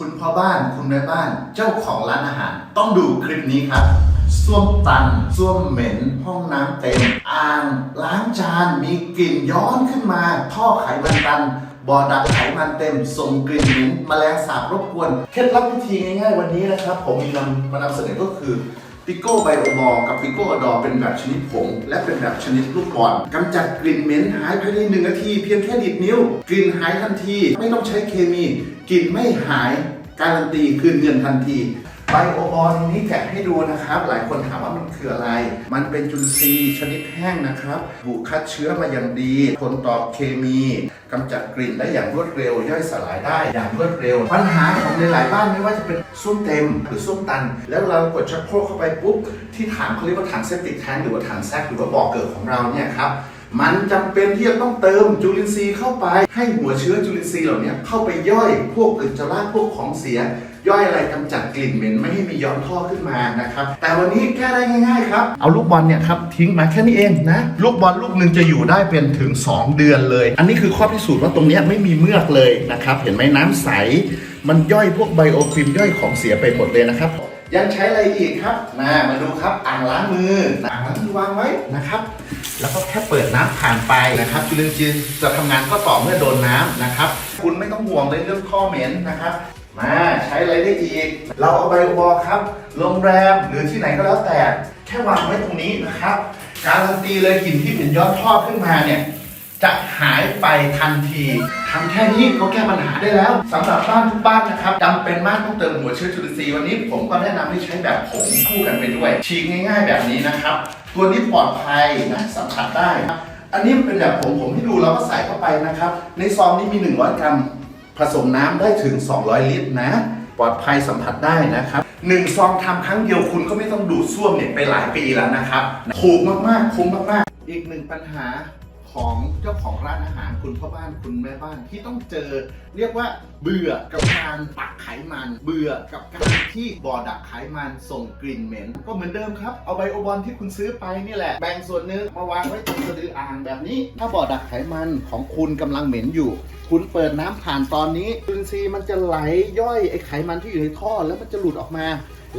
คุณพ่อบ้านคุณแม่บ้านเจ้าของร้านอาหาร ต้องดูคลิปนี้ครับส้วมตันส้วมเหม็น ห้องน้ำเต็ม อ่างล้างจานมีกลิ่นย้อนขึ้นมา ท่อไขมันตันบ่อดักไขมันเต็มส่งกลิ่นเหม็นแมลงสาบรบกวน เคล็ดลับวิธีง่ายๆวันนี้นะครับ ผมมีนำมานำเสนอก็คือ ปิโก้ไบโอมอลกับปิโก้อดอเป็นแบบชนิดผง และเป็นแบบชนิดลูกบอลกำจัดกลิ่นเหม็นหายภายในหนึ่งนาทีเพียงแค่ดิดนิ้ว กลิ่นหายทันที ไม่ต้องใช้เคมี กลิ่นไม่หายการันตีคืนเงินทันที บโอบอลนี้แกะให้ดูนะครับ หลายคนถามว่ามันคืออะไร มันเป็นจุลินทรีย์ชนิดแห้งนะครับ ถูกคัดเชื้อมาอย่างดีทนต่อเคมีกำจัดกลิ่นได้อย่างรวดเร็ว ย่อยสลายได้อย่างรวดเร็ว ปัญหาของหลายๆบ้านไม่ว่าจะเป็นส้วมเต็มหรือส้วมตัน แล้วเรากดชักโครกเข้าไปปุ๊บที่ถังเขาเรียกว่าถังเซปติกแทงหรือว่าถังแซกหรือว่าบ่อเกิดของเราเนี่ยครับมันจำเป็นที่จะต้องเติมจุลินทรีย์เข้าไป ให้หัวเชื้อจุลินทรีย์เหล่านี้เข้าไปย่อยพวกอุจจาระพวกของเสีย ย่อยอะไรกำจัดกลิ่นเหม็นไม่ให้มีย้อนท่อขึ้นมานะครับ แต่วันนี้แก้ได้ง่ายๆครับ เอาลูกบอลเนี่ยครับทิ้งมาแค่นี้เองนะ ลูกบอลลูกหนึ่งจะอยู่ได้เป็นถึง 2 เดือนเลย อันนี้คือข้อพิสูจน์ว่าตรงนี้ไม่มีเมือกเลยนะครับ เห็นไหมน้ำใส มันย่อยพวกไบโอฟิล์มย่อยของเสียไปหมดเลยนะครับยังใช้อะไรอีกครับมามาดูครับอ่างล้างมืออ่างล้างมือวางไว้นะครับ แล้วก็แค่เปิดน้ำผ่านไปนะครับจุลินทรีย์จะทำงานก็ต่อเมื่อโดนน้ำนะครับ คุณไม่ต้องห่วงเลยเรื่องท่อเหม็นนะครับ มาใช้อะไรได้อีก เราเอาไบอบอครับ โรงแรมหรือที่ไหนก็แล้วแต่ แค่วางไว้ตรงนี้นะครับ การันตีเลยกลิ่นที่เป็นย้อนท่อขึ้นมาเนี่ย จะหายไปทันทีทำแค่นี้ก็แก้ปัญหาได้แล้วสำหรับบ้านทุกบ้านนะครับจำเป็นมากต้องเติมหัวเชื้อจุลินทรีย์วันนี้ ผมก็แนะนำให้ใช้แบบผงคู่กันไปด้วย ฉีกง่าย ๆ แบบนี้นะครับ ตัวนี้ปลอดภัยนะสัมผัสได้ อันนี้เป็นแบบผงผมให้ดูเราก็ใส่เข้าไปนะครับ ในซองนี้มี 100 กรัม ผสมน้ำได้ถึง 200 ลิตรนะ ปลอดภัยสัมผัสได้นะครับหนึ่งซองทำครั้งเดียวคุณก็ไม่ต้องดูดซ่วมเนี่ยไปหลายปีแล้วนะครับ ถูกมากๆ คุ้มมากๆ อีกหนึ่งปัญหา ของเจ้าของร้านอาหารคุณพ่อบ้านคุณแม่บ้านที่ต้องเจอ เรียกว่าเบื่อกับการปักไขมัน เบื่อกับการที่บ่อดักไขมันส่งกลิ่นเหม็น ก็เหมือนเดิมครับ เอาไบโอบอลที่คุณซื้อไปนี่แหละ แบ่งส่วนหนึ่งมาวางไว้ตรงสะดืออ่างแบบนี้ ถ้าบ่อดักไขมันของคุณกำลังเหม็นอยู่ คุณเปิดน้ำผ่านตอนนี้จุลินทรีย์มันจะไหลย่อยไอไขมันที่อยู่ในท่อแล้วมันจะหลุดออกมา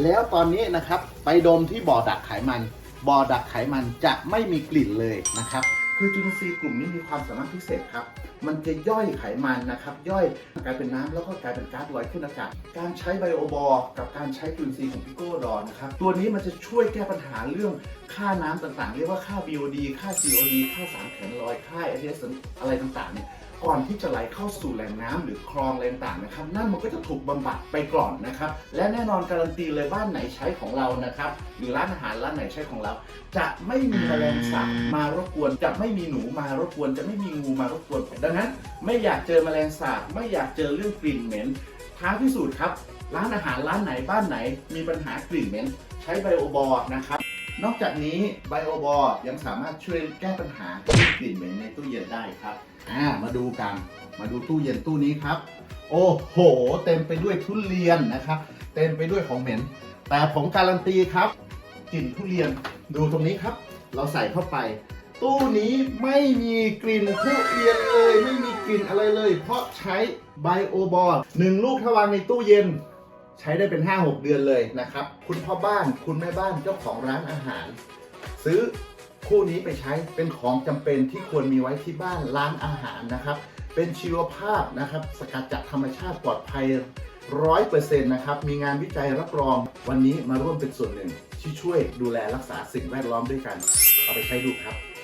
แล้วตอนนี้นะครับไปดมที่บ่อดักไขมันบ่อดักไขมันจะไม่มีกลิ่นเลยนะครับ คือจุลินทรีย์กลุ่มนี้มีความสามารถพิเศษครับ มันจะย่อยไขมันนะครับ ย่อยกลายเป็นน้ำแล้วก็กลายเป็นก๊าซลอยขึ้นอากาศ การใช้ไบโอบอลกับการใช้จุลินทรีย์ของพิโก้ดอนนะครับ ตัวนี้มันจะช่วยแก้ปัญหาเรื่องค่าน้ำต่างๆ เรียกว่าค่า BOD ค่า COD ค่าสารแข็งลอย ค่า s อ s อะไรต่างๆเนี่ย ก่อนที่จะไหลเข้าสู่แหล่งน้ำหรือคลองอะไรต่างๆนะครับนั่นมันก็จะถูกบำบัดไปก่อนนะครับ และแน่นอนการันตีเลยบ้านไหนใช้ของเรานะครับ หรือร้านอาหารร้านไหนใช้ของเรา จะไม่มีแมลงสาบมารบกวน จะไม่มีหนูมารบกวน จะไม่มีงูมารบกวนดังนั้น ไม่อยากเจอแมลงสาบไม่อยากเจอเรื่องกลิ่นเหม็นท้าพิสูจน์ครับร้านอาหารร้านไหนบ้านไหน มีปัญหากลิ่นเหม็นใช้ไบโอบอร์นะครับ นอกจากนี้ไบโอบอร์ยังสามารถช่วยแก้ปัญหากลิ่นเหม็นในตู้เย็นได้ครับอ่ามาดูกัน มาดูตู้เย็นตู้นี้ครับ โอ้โห เต็มไปด้วยทุเรียนนะครับ เต็มไปด้วยของเหม็น แต่ผมการันตีครับกลิ่นทุเรียนดูตรงนี้ครับ เราใส่เข้าไป ตู้นี้ไม่มีกลิ่นทุเรียนเลย ไม่มีกลิ่นอะไรเลย เพราะใช้ไบโอบอลหนึ่งลูกถ้าวางในตู้เย็น ใช้ได้เป็น 5-6 เดือนเลยนะครับ คุณพ่อบ้านคุณแม่บ้านเจ้าของร้านอาหาร ซื้อคู่นี้ไปใช้เป็นของจำเป็นที่ควรมีไว้ที่บ้านร้านอาหารนะครับ เป็นชีวภาพนะครับ สกัดจากธรรมชาติปลอดภัยร้อยเปอร์เซ็นต์นะครับ มีงานวิจัยรับรอง วันนี้มาร่วมเป็นส่วนหนึ่งที่ช่วยดูแลรักษาสิ่งแวดล้อมด้วยกัน เอาไปใช้ดูครับ